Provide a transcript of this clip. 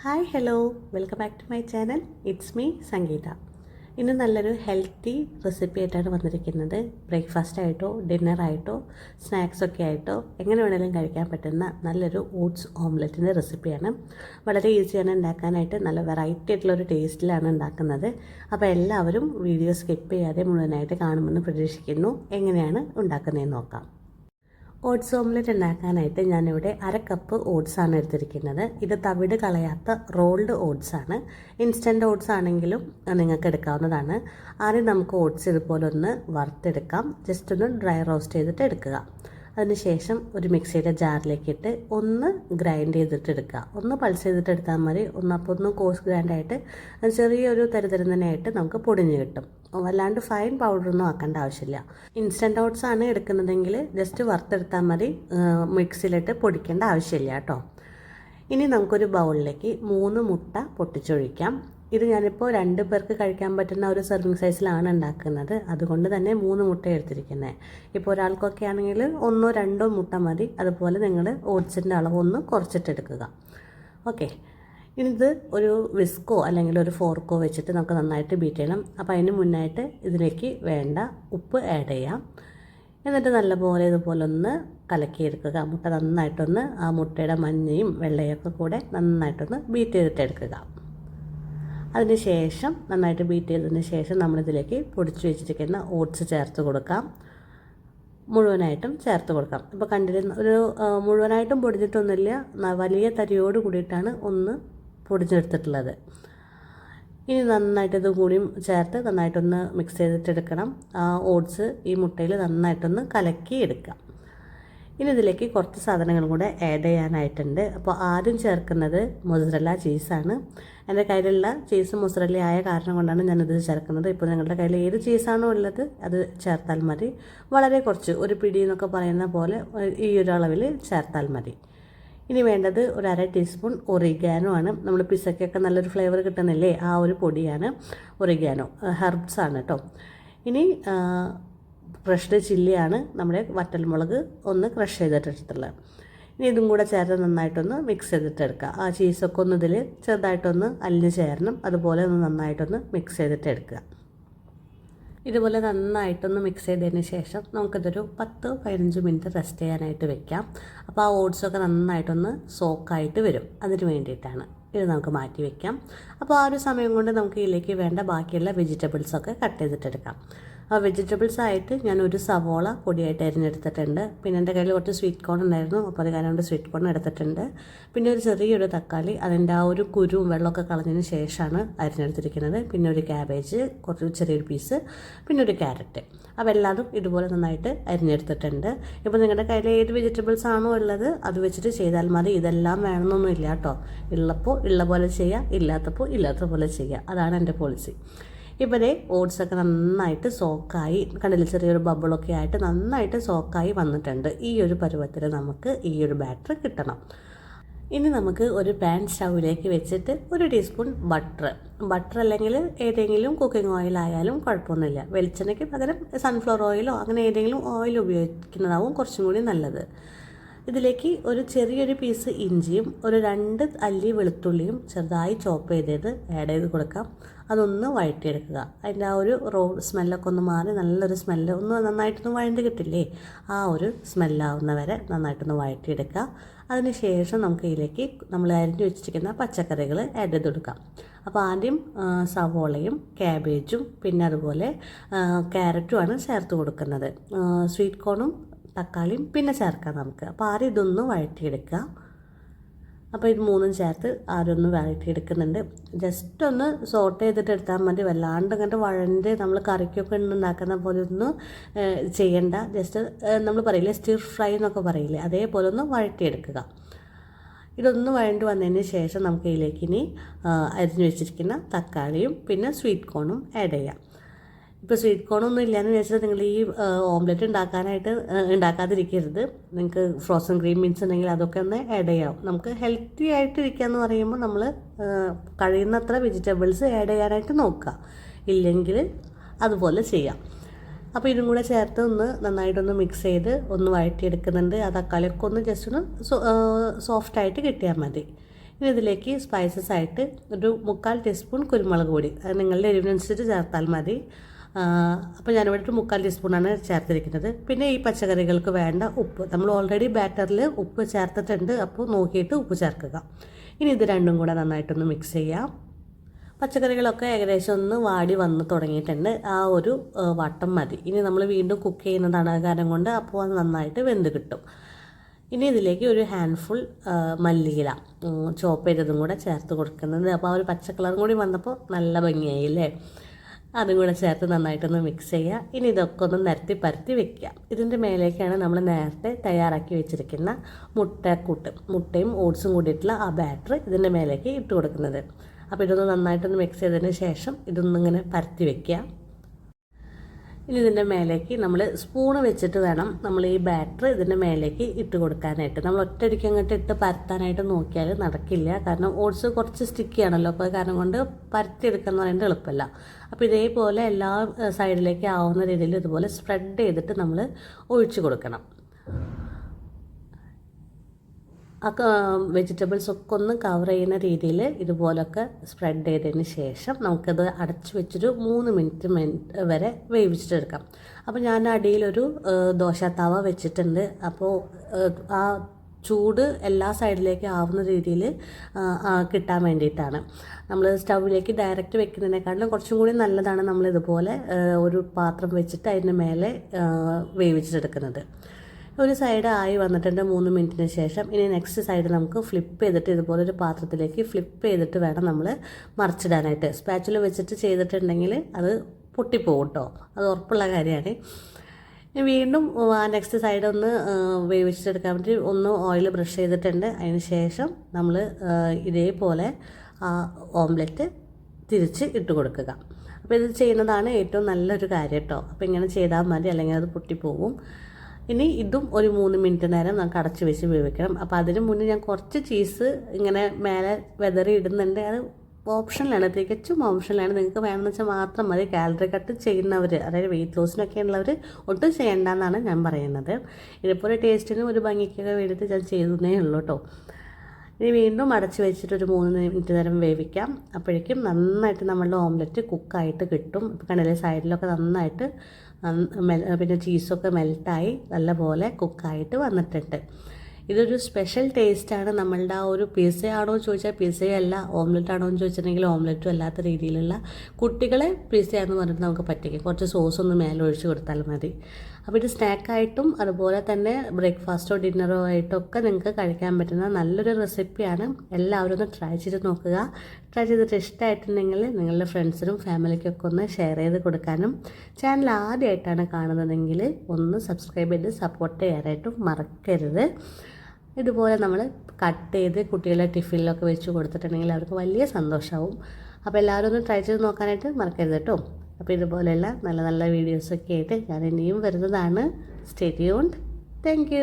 Hi hello welcome back to my channel it's me Sangeetha ഇന്ന് നല്ലൊരു healthy recipe ആയിട്ടാണ് വന്നിരിക്കുന്നത്. ബ്രേക്ക്ഫാസ്റ്റ് ആയിട്ടോ ഡിന്നറായിട്ടോ സ്നാക്സ് ഒക്കെ ആയിട്ടോ എങ്ങനെ വേണമെങ്കിലും കഴിക്കാൻ പറ്റുന്ന നല്ലൊരു ഓട്സ് ഓംലെറ്റിന്റെ റെസിപ്പിയാണ് വളരെ ഈസിയാണ് ഉണ്ടാക്കാനായിട്ട്. നല്ല വെറൈറ്റി ആയിട്ടുള്ളൊരു ടേസ്റ്റിലാണ് ഉണ്ടാക്കുന്നത്. അപ്പോൾ എല്ലാവരും വീഡിയോ സ്കിപ്പ് ചെയ്യാതെ മുഴുവനായിട്ട് കാണുമെന്ന് പ്രതീക്ഷിക്കുന്നു. എങ്ങനെയാണ് ഉണ്ടാക്കുന്നതെന്ന് നോക്കാം. ഓട്സ് ഓംലെറ്റ് ഉണ്ടാക്കാനായിട്ട് ഞാനിവിടെ അര കപ്പ് ഓട്സ് ആണ് എടുത്തിരിക്കുന്നത്. ഇത് തവിട് കളയാത്ത റോൾഡ് ഓട്സ് ആണ്. ഇൻസ്റ്റന്റ് ഓട്സ് ആണെങ്കിലും നിങ്ങൾക്ക് എടുക്കാവുന്നതാണ്. ആദ്യം നമുക്ക് ഓട്സ് ഇതുപോലെ ഒന്ന് വറുത്തെടുക്കാം. ജസ്റ്റ് ഒന്ന് ഡ്രൈ റോസ്റ്റ് ചെയ്തിട്ട് എടുക്കുക. അതിനുശേഷം ഒരു മിക്സിയുടെ ജാറിലേക്കിട്ട് ഒന്ന് ഗ്രൈൻഡ് ചെയ്തിട്ട് എടുക്കുക ഒന്ന് പൾസ് ചെയ്തിട്ട് എടുത്താൽ മതി. ഒന്ന് അപ്പോൾ ഒന്ന് കോഴ്സ് ഗ്രൈൻഡായിട്ട് ചെറിയൊരു തരുതരുന്നതിനായിട്ട് നമുക്ക് പൊടിഞ്ഞ് കിട്ടും. വല്ലാണ്ട് ഫൈൻ പൗഡറൊന്നും ആക്കേണ്ട ആവശ്യമില്ല. ഇൻസ്റ്റന്റ് ഓട്സ് ആണ് എടുക്കുന്നതെങ്കിൽ ജസ്റ്റ് വറുത്തെടുത്താൽ മതി. മിക്സിയിലിട്ട് പൊടിക്കേണ്ട ആവശ്യമില്ല കേട്ടോ. ഇനി നമുക്കൊരു ബൗളിലേക്ക് മൂന്ന് മുട്ട പൊട്ടിച്ചൊഴിക്കാം. ഇത് ഞാനിപ്പോൾ രണ്ട് പേർക്ക് കഴിക്കാൻ പറ്റുന്ന ഒരു സെർവിങ് സൈസിലാണ് ഉണ്ടാക്കുന്നത്. അതുകൊണ്ട് തന്നെ മൂന്ന് മുട്ട എടുത്തിരിക്കുന്നത് ഇപ്പോൾ ഒരാൾക്കൊക്കെ ആണെങ്കിൽ ഒന്നോ രണ്ടോ മുട്ട മതി. അതുപോലെ നിങ്ങൾ ഓട്സിന്റെ അളവൊന്ന് കുറച്ചിട്ടെടുക്കുക ഓക്കെ. ഇത് ഒരു വിസ്കോ അല്ലെങ്കിൽ ഒരു ഫോർക്കോ വെച്ചിട്ട് നമുക്ക് നന്നായിട്ട് ബീറ്റ് ചെയ്യണം. അപ്പോൾ അതിന് മുന്നായിട്ട് ഇതിലേക്ക് വേണ്ട ഉപ്പ് ആഡ് ചെയ്യാം. എന്നിട്ട് നല്ലപോലെ ഇതുപോലെ ഒന്ന് കലക്കിയെടുക്കുക മുട്ട നന്നായിട്ടൊന്ന് ആ മുട്ടയുടെ മഞ്ഞയും വെള്ളയൊക്കെ കൂടെ നന്നായിട്ടൊന്ന് ബീറ്റ് ചെയ്തിട്ടെടുക്കുക അതിന് ശേഷം നന്നായിട്ട് ബീറ്റ് ചെയ്തതിന് ശേഷം നമ്മളിതിലേക്ക് പൊടിച്ചു വെച്ചിരിക്കുന്ന ഓട്സ് ചേർത്ത് കൊടുക്കാം. മുഴുവനായിട്ടും ചേർത്ത് കൊടുക്കാം. ഇപ്പോൾ കണ്ടിരുന്ന ഒരു മുഴുവനായിട്ടും പൊടിഞ്ഞിട്ടൊന്നുമില്ല. വലിയ തരിയോട് കൂടിയിട്ടാണ് ഒന്ന് പൊടിച്ചെടുത്തിട്ടുള്ളത് ഇനി നന്നായിട്ട് ഇതും കൂടിയും ചേർത്ത് നന്നായിട്ടൊന്ന് മിക്സ് ചെയ്തിട്ടെടുക്കണം. ഓട്സ് ഈ മുട്ടയിൽ നന്നായിട്ടൊന്ന് കലക്കി എടുക്കാം ഇനി ഇതിലേക്ക് കുറച്ച് സാധനങ്ങളും കൂടെ ആഡ് ചെയ്യാനായിട്ടുണ്ട്. അപ്പോൾ ആദ്യം ചേർക്കുന്നത് മൊസറല്ല ചീസാണ് എന്റെ കയ്യിലുള്ള ചീസ് മൊസറല്ല ആയ കാരണം കൊണ്ടാണ് ഞാനിത് ചേർക്കുന്നത്. ഇപ്പോൾ നിങ്ങളുടെ കയ്യിൽ ഏത് ചീസാണോ ഉള്ളത് അത് ചേർത്താൽ മതി. വളരെ കുറച്ച് ഒരു പിടി എന്നൊക്കെ പറയുന്ന പോലെ ഈ ഒരു അളവിൽ ചേർത്താൽ മതി. ഇനി വേണ്ടത് ഒരു അര ടീസ്പൂൺ ഒറിഗാനോ ആണ്. നമ്മൾ പിസയ്ക്കൊക്കെ നല്ലൊരു ഫ്ലേവർ കിട്ടുന്നില്ലേ? ആ ഒരു പൊടിയാണ് ഒറിഗാനോ ഹെർബ്സ് ആണ് കേട്ടോ ഇനി ക്രഷ്ഡ് ചില്ലിയാണ് നമ്മുടെ വറ്റൽമുളക് ഒന്ന് ക്രഷ് ചെയ്തിട്ടെടുത്തുള്ളത് ഇനി ഇതും കൂടെ ചേർത്ത് നന്നായിട്ടൊന്ന് മിക്സ് ചെയ്തിട്ടെടുക്കുക. ആ ചീസൊക്കെ ഒന്ന് ഇതിൽ ചെറുതായിട്ടൊന്ന് അലിഞ്ഞ് ചേരണം. അതുപോലെ ഒന്ന് നന്നായിട്ടൊന്ന് മിക്സ് ചെയ്തിട്ട് എടുക്കുക ഇതുപോലെ നന്നായിട്ടൊന്ന് മിക്സ് ചെയ്തതിന് ശേഷം നമുക്കിതൊരു പത്ത് പതിനഞ്ച് മിനിറ്റ് റെസ്റ്റ് ചെയ്യാനായിട്ട് വെക്കാം. അപ്പോൾ ആ ഓട്സൊക്കെ നന്നായിട്ടൊന്ന് സോക്കായിട്ട് വരും. അതിന് വേണ്ടിയിട്ടാണ്. ഇത് നമുക്ക് മാറ്റി വെക്കാം. അപ്പോൾ ആ ഒരു സമയം കൊണ്ട് നമുക്ക് ഇതിലേക്ക് വേണ്ട ബാക്കിയുള്ള വെജിറ്റബിൾസൊക്കെ കട്ട് ചെയ്തിട്ടെടുക്കാം. ആ വെജിറ്റബിൾസ് ആയിട്ട് ഞാൻ ഒരു സവോള പൊടിയായിട്ട് അരിഞ്ഞെടുത്തിട്ടുണ്ട്. പിന്നെ എന്റെ കയ്യിൽ കുറച്ച് സ്വീറ്റ് കോൺ ഉണ്ടായിരുന്നു. അപ്പോൾ അത് കാരണം സ്വീറ്റ് കോൺ എടുത്തിട്ടുണ്ട്. പിന്നെ ഒരു ചെറിയൊരു തക്കാളി അതിന്റെ ആ ഒരു കുരുവും വെള്ളമൊക്കെ കളഞ്ഞതിന് ശേഷമാണ് അരിഞ്ഞെടുത്തിരിക്കുന്നത്. പിന്നെ ഒരു ക്യാബേജ് കുറച്ച് ചെറിയൊരു പീസ് പിന്നെ ഒരു ക്യാരറ്റ് അപ്പോൾ എല്ലാതും ഇതുപോലെ നന്നായിട്ട് അരിഞ്ഞെടുത്തിട്ടുണ്ട്. ഇപ്പോൾ നിങ്ങളുടെ കയ്യിൽ ഏത് വെജിറ്റബിൾസ് ആണോ ഉള്ളത് അത് വെച്ചിട്ട് ചെയ്താൽ മതി. ഇതെല്ലാം വേണമെന്നൊന്നും ഇല്ല കേട്ടോ. ഉള്ളപ്പോൾ ഉള്ള പോലെ ചെയ്യുക ഇല്ലാത്തപ്പോൾ ഇല്ലാത്ത പോലെ ചെയ്യുക. അതാണ് എന്റെ പോളിസി ഇവിടെ ഓട്സൊക്കെ നന്നായിട്ട് സോക്കായി കണ്ടില്ല? ചെറിയൊരു ബബിളൊക്കെ ആയിട്ട് നന്നായിട്ട് സോക്കായി വന്നിട്ടുണ്ട്. ഈ ഒരു പരുവത്തിൽ നമുക്ക് ഈ ഒരു ബാറ്റർ കിട്ടണം. ഇനി നമുക്ക് ഒരു പാൻ സ്റ്റൗവിലേക്ക് വെച്ചിട്ട് ഒരു ടീസ്പൂൺ ബട്ടർ ബട്ടർ അല്ലെങ്കിൽ ഏതെങ്കിലും കുക്കിംഗ് ഓയിൽ ആയാലും കുഴപ്പമൊന്നുമില്ല. വെളിച്ചെണ്ണയ്ക്ക് പകരം സൺഫ്ലവർ ഓയിലോ അങ്ങനെ ഏതെങ്കിലും ഓയിൽ ഉപയോഗിക്കുന്നതാവും കുറച്ചും കൂടി നല്ലത്. ഇതിലേക്ക് ഒരു ചെറിയൊരു പീസ് ഇഞ്ചിയും ഒരു രണ്ട് അല്ലി വെളുത്തുള്ളിയും ചെറുതായി ചോപ്പ് ചെയ്തത് ആഡ് ചെയ്ത് കൊടുക്കാം. അതൊന്ന് വഴറ്റിയെടുക്കുക. അതിന്റെ ആ ഒരു റോ സ്മെല്ലൊക്കെ ഒന്ന് മാറി നല്ലൊരു സ്മെല്ല് ഒന്ന് നന്നായിട്ടൊന്ന് വഴണ്ട് കിട്ടില്ലേ? ആ ഒരു സ്മെല്ലാവുന്ന വരെ നന്നായിട്ടൊന്ന് വഴറ്റിയെടുക്കുക. അതിന് ശേഷം നമുക്ക് ഇതിലേക്ക് നമ്മൾ അരിഞ്ഞു വെച്ചിരിക്കുന്ന പച്ചക്കറികൾ ആഡ് ചെയ്ത് കൊടുക്കാം. അപ്പോൾ ആദ്യം സവോളയും ക്യാബേജും പിന്നെ അതുപോലെ ക്യാരറ്റുമാണ് ചേർത്ത് കൊടുക്കുന്നത്. സ്വീറ്റ് കോണും തക്കാളിയും പിന്നെ ചേർക്കാം നമുക്ക്. അപ്പോൾ ആദ്യം ഇതൊന്ന് വഴറ്റിയെടുക്കുക. അപ്പോൾ ഇത് മൂന്നും ചേർത്ത് ആദ്യം ഒന്ന് വഴറ്റിയെടുക്കുന്നുണ്ട്. ജസ്റ്റ് ഒന്ന് സോട്ട് ചെയ്തിട്ട് എടുത്താൽ മതി. വല്ലാണ്ട് ഇങ്ങോട്ട് വഴണ്ട് നമ്മൾ കറിക്കൊക്കെ ഉണ്ടാക്കുന്ന പോലെ ഒന്നും ചെയ്യണ്ട. ജസ്റ്റ് നമ്മൾ പറയില്ലേ സ്റ്റിർ ഫ്രൈ എന്നൊക്കെ പറയില്ലേ. അതേപോലെ ഒന്ന് വഴറ്റിയെടുക്കുക. ഇതൊന്ന് വഴണ്ട് വന്നതിന് ശേഷം നമുക്ക് ഇതിലേക്ക് ഇനി അരിഞ്ഞു വെച്ചിരിക്കുന്ന തക്കാളിയും പിന്നെ സ്വീറ്റ് കോണും ആഡ് ചെയ്യാം. ഇപ്പോൾ സ്വീറ്റ് കോണൊന്നും ഇല്ലയെന്ന് വെച്ചാൽ നിങ്ങൾ ഈ ഓംലെറ്റ് ഉണ്ടാക്കാനായിട്ട് ഉണ്ടാക്കാതിരിക്കരുത്. നിങ്ങൾക്ക് ഫ്രോസൺ ക്രീം ബീൻസ് ഉണ്ടെങ്കിൽ അതൊക്കെ ഒന്ന് ആഡ് ചെയ്യാം നമുക്ക് ഹെൽത്തി ആയിട്ട് എന്ന് പറയുമ്പോൾ നമ്മൾ കഴിയുന്നത്ര വെജിറ്റബിൾസ് ആഡ് ചെയ്യാനായിട്ട് നോക്കുക. ഇല്ലെങ്കിൽ അതുപോലെ ചെയ്യാം. അപ്പോൾ ഇതും കൂടെ ചേർത്ത് ഒന്ന് നന്നായിട്ടൊന്ന് മിക്സ് ചെയ്ത് ഒന്ന് വഴറ്റിയെടുക്കുന്നുണ്ട്. ആ തക്കാളിയൊക്കെ ഒന്ന് ജസ്റ്റ് ഒന്ന് സോഫ്റ്റ് ആയിട്ട് കിട്ടിയാൽ മതി. ഇനി ഇതിലേക്ക് സ്പൈസസ് ആയിട്ട് ഒരു മുക്കാൽ ടീസ്പൂൺ കുരുമുളക് പൊടി. അത് നിങ്ങളുടെ എരിവിനനുസരിച്ച് ചേർത്താൽ മതി. അപ്പോൾ ഞാനിവിടെ ഒരു മുക്കാൽ ടീസ്പൂണാണ് ചേർത്തിരിക്കുന്നത്. പിന്നെ ഈ പച്ചക്കറികൾക്ക് വേണ്ട ഉപ്പ്. നമ്മൾ ഓൾറെഡി ബാറ്ററിൽ ഉപ്പ് ചേർത്തിട്ടുണ്ട്. അപ്പോൾ നോക്കിയിട്ട് ഉപ്പ് ചേർക്കുക. ഇനി ഇത് രണ്ടും കൂടെ നന്നായിട്ടൊന്ന് മിക്സ് ചെയ്യാം. പച്ചക്കറികളൊക്കെ ഏകദേശം ഒന്ന് വാടി വന്ന് തുടങ്ങിയിട്ടുണ്ട്. ആ ഒരു വട്ടം മതി. ഇനി നമ്മൾ വീണ്ടും കുക്ക് ചെയ്യുന്നതാണ് കാരണം കൊണ്ട് അപ്പോൾ അത് നന്നായിട്ട് വെന്ത് കിട്ടും. ഇനി ഇതിലേക്ക് ഒരു ഹാൻഡ്ഫുൾ മല്ലിയില ചോപ്പ് ചെയ്തതും കൂടെ ചേർത്ത് കൊടുക്കുന്നത്. അപ്പോൾ ആ ഒരു പച്ച കളറും കൂടി വന്നപ്പോൾ നല്ല ഭംഗിയായി ഭംഗിയായില്ലേ അതും കൂടെ ചേർത്ത് നന്നായിട്ടൊന്ന് മിക്സ് ചെയ്യുക. ഇനി ഇതൊക്കെ ഒന്ന് നിരത്തി പരത്തി വെക്കുക. ഇതിന്റെ മേലേക്കാണ് നമ്മൾ നേരത്തെ തയ്യാറാക്കി വെച്ചിരിക്കുന്ന മുട്ടക്കൂട്ട് മുട്ടയും ഓട്സും കൂടിയിട്ടുള്ള ആ ബാറ്റർ ഇതിന്റെ മേലേക്ക് ഇട്ട് കൊടുക്കുന്നത്. അപ്പോൾ ഇതൊന്ന് നന്നായിട്ടൊന്ന് മിക്സ് ചെയ്തതിന് ശേഷം ഇതൊന്നിങ്ങനെ പരത്തി വെക്കുക. ഇനി ഇതിന്റെ മേലേക്ക് നമ്മൾ സ്പൂണ് വെച്ചിട്ട് വേണം നമ്മൾ ഈ ബാറ്റർ ഇതിന്റെ മേലേക്ക് ഇട്ട് കൊടുക്കാനായിട്ട്. നമ്മൾ ഒറ്റയടിക്ക് അങ്ങോട്ട് ഇട്ട് പരത്താനായിട്ട് നോക്കിയാൽ നടക്കില്ല. കാരണം ഓട്സ് കുറച്ച് സ്റ്റിക്കി ആണല്ലോ. അപ്പോൾ കാരണം കൊണ്ട് പരത്തിയെടുക്കുക എന്ന് പറയുന്നത് എളുപ്പമല്ല. അപ്പോൾ ഇതേപോലെ എല്ലാ സൈഡിലേക്ക് ആവുന്ന രീതിയിൽ ഇതുപോലെ സ്പ്രെഡ് ചെയ്തിട്ട് നമ്മൾ ഒഴിച്ചു കൊടുക്കണം. ആ വെജിറ്റബിൾസ് ഒക്കെ ഒന്ന് കവർ ചെയ്യുന്ന രീതിയിൽ ഇതുപോലൊക്കെ സ്പ്രെഡ് ചെയ്തതിന് ശേഷം നമുക്കത് അടച്ചു വെച്ചൊരു മൂന്ന് മിനിറ്റ് വരെ വേവിച്ചിട്ടെടുക്കാം. അപ്പോൾ ഞാൻ അടിയിലൊരു ദോശത്തവ വെച്ചിട്ടുണ്ട്. അപ്പോൾ ആ ചൂട് എല്ലാ സൈഡിലേക്ക് ആവുന്ന രീതിയിൽ കിട്ടാൻ വേണ്ടിയിട്ടാണ്. നമ്മൾ സ്റ്റൗവിലേക്ക് ഡയറക്റ്റ് വെക്കുന്നതിനേക്കാളും കുറച്ചും കൂടി നല്ലതാണ് നമ്മൾ ഇതുപോലെ ഒരു പാത്രം വെച്ചിട്ട് അതിന്റെ മേലെ വേവിച്ചെടുക്കുന്നത് ഒരു സൈഡ് ആയി വന്നിട്ടുണ്ട് മൂന്ന് മിനിറ്റിന് ശേഷം ഇനി നെക്സ്റ്റ് സൈഡ് നമുക്ക് ഫ്ലിപ്പ് ചെയ്തിട്ട് ഇതുപോലെ ഒരു പാത്രത്തിലേക്ക് ഫ്ലിപ്പ് ചെയ്തിട്ട് വേണം നമ്മൾ മറിച്ചിടാനായിട്ട്. സ്പാച്ചുല വെച്ചിട്ട് ചെയ്തിട്ടുണ്ടെങ്കിൽ അത് പൊട്ടിപ്പോകും കേട്ടോ അത് ഉറപ്പുള്ള കാര്യമാണ്. വീണ്ടും ആ നെക്സ്റ്റ് സൈഡ് ഒന്ന് വേവിച്ചെടുക്കാൻ വേണ്ടി ഒന്ന് ഓയിൽ ബ്രഷ് ചെയ്തിട്ടുണ്ട്. അതിന് ശേഷം നമ്മൾ ഇതേപോലെ ആ ഓംലെറ്റ് തിരിച്ച് ഇട്ട് കൊടുക്കുക. അപ്പോൾ ഇത് ചെയ്യുന്നതാണ് ഏറ്റവും നല്ലൊരു കാര്യം കേട്ടോ അപ്പോൾ ഇങ്ങനെ ചെയ്താൽ മതി. അല്ലെങ്കിൽ അത് പൊട്ടിപ്പോകും ഇനി ഇതും ഒരു മൂന്ന് മിനിറ്റ് നേരം നമുക്ക് അടച്ചു വെച്ച് വേവിക്കണം. അപ്പോൾ അതിന് മുന്നേ ഞാൻ കുറച്ച് ചീസ് ഇങ്ങനെ മേലെ വെതറി ഇടുന്നുണ്ട്. അത് ഓപ്ഷനിലാണ് തികച്ചും ഓപ്ഷനിലാണ് നിങ്ങൾക്ക് വേണമെന്ന് വെച്ചാൽ മാത്രം മതി. കാലറി കട്ട് ചെയ്യുന്നവർ അതായത് വെയിറ്റ് ലോസിനൊക്കെ ഉള്ളവർ ഒട്ടും ചെയ്യേണ്ടെന്നാണ് ഞാൻ പറയുന്നത്. ഇതുപോലെ ടേസ്റ്റിനും ഒരു ഭംഗിക്കൊക്കെ വേണ്ടിയിട്ട് ഞാൻ ചെയ്തേ ഉള്ളൂ കേട്ടോ ഇനി വീണ്ടും അടച്ചു വെച്ചിട്ട് ഒരു മൂന്ന് മിനിറ്റ് നേരം വേവിക്കാം. അപ്പോഴേക്കും നന്നായിട്ട് നമ്മളുടെ ഓംലെറ്റ് കുക്കായിട്ട് കിട്ടും. കണ്ടില്ലേ സൈഡിലൊക്കെ നന്നായിട്ട് പിന്നെ ചീസൊക്കെ മെൽട്ടായി നല്ലപോലെ കുക്കായിട്ട് വന്നിട്ടുണ്ട്. ഇതൊരു സ്പെഷ്യൽ ടേസ്റ്റാണ് നമ്മളുടെ ആ ഒരു പിസയാണോ ചോദിച്ചാൽ പിസയല്ല ഓംലെറ്റ് ആണോ എന്ന് ചോദിച്ചിട്ടുണ്ടെങ്കിൽ ഓംലെറ്റും അല്ലാത്ത രീതിയിലുള്ള കുട്ടികളെ പിസയാന്ന് പറഞ്ഞിട്ട് നമുക്ക് പറ്റിക്കും. കുറച്ച് സോസ് ഒന്ന് മേലെ ഒഴിച്ച് കൊടുത്താൽ മതി. അപ്പോൾ ഇത് സ്നാക്കായിട്ടും അതുപോലെ തന്നെ ബ്രേക്ക്ഫാസ്റ്റോ ഡിന്നറോ ആയിട്ടൊക്കെ നിങ്ങൾക്ക് കഴിക്കാൻ പറ്റുന്ന നല്ലൊരു റെസിപ്പിയാണ് എല്ലാവരും ഒന്ന് ട്രൈ ചെയ്ത് നോക്കുക. ട്രൈ ചെയ്തിട്ട് ഇഷ്ടമായിട്ടുണ്ടെങ്കിൽ നിങ്ങളുടെ ഫ്രണ്ട്സിനും ഫാമിലിക്കൊക്കെ ഒന്ന് ഷെയർ ചെയ്ത് കൊടുക്കാനും. ചാനൽ ആദ്യമായിട്ടാണ് കാണുന്നതെങ്കിൽ ഒന്ന് സബ്സ്ക്രൈബ് ചെയ്ത് സപ്പോർട്ട് ചെയ്യാനായിട്ടും മറക്കരുത്. ഇതുപോലെ നമ്മൾ കട്ട് ചെയ്ത് കുട്ടികളുടെ ടിഫിനിലൊക്കെ വെച്ച് കൊടുത്തിട്ടുണ്ടെങ്കിൽ അവർക്ക് വലിയ സന്തോഷമാവും അപ്പോൾ എല്ലാവരും ഒന്ന് ട്രൈ ചെയ്ത് നോക്കാനായിട്ട് മറക്കരുത് കേട്ടോ അപ്പോൾ ഇതുപോലെയുള്ള നല്ല നല്ല വീഡിയോസൊക്കെ ആയിട്ട് ഞാൻ ഇനിയും വരുന്നതാണ്. Stay tuned thank